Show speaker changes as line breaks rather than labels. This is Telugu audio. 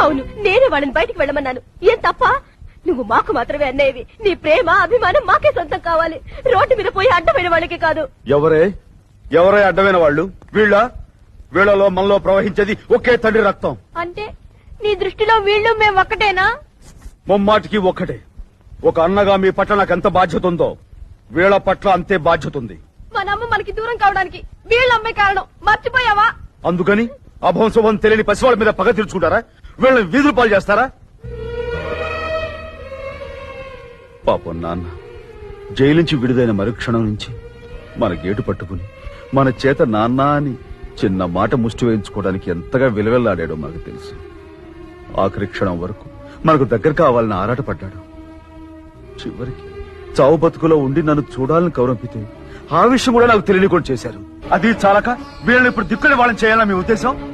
అవును నేనే వాళ్ళని బయటికి వెళ్ళమన్నాను. ఏం తప్ప? నువ్వు మాకు మాత్రమే అన్నయ్యవి. నీ ప్రేమ అభిమానం మాకే సొంతం కావాలి. రోడ్డు మీద పోయి అడ్డమైన వాళ్ళకి కాదు.
ఎవరే? ఎవరే అడ్డమైన వాళ్ళు? వీళ్ళ? వీళ్ళలో మనలో ప్రవహించేది ఒకే తండ్రి రక్తం.
అంటే నీ దృష్టిలో వీళ్ళు మేము ఒక్కటేనా?
ముమ్మాటికి ఒక్కటే. ఒక అన్నగా మీ పట్ల నాకు ఎంత బాధ్యత ఉందో వీళ్ళ పట్ల అంతే బాధ్యత ఉంది.
మన అమ్మ మనకి దూరం కావడానికి వీళ్ళ అమ్మే కారణం. మర్చిపోయావా?
అందుకని అభంశుభం తెలియని పసివాళ్ళ మీద పగ తీర్చుకుంటారా? వీళ్ళని వీధులు పాలు చేస్తారా? పాపం నాన్న జైలు నుంచి విడుదైన మరుక్షణం నుంచి మన గేటు పట్టుకుని మన చేత నాన్న అని చిన్న మాట ముష్టి వేయించుకోవడానికి ఎంతగా విలువెల్లాడాడో మనకు తెలుసు. ఆఖరి క్షణం వరకు మనకు దగ్గర కావాలని ఆరాటపడ్డాడు. చివరికి చావు బతుకులో ఉండి నన్ను చూడాలని కౌరంపితే ఆ విషయం కూడా నాకు తెలియని కూడా చేశారు. అది చాలక వీళ్ళని ఇప్పుడు దిక్కుని వాళ్ళని చేయాలని మీ ఉద్దేశం?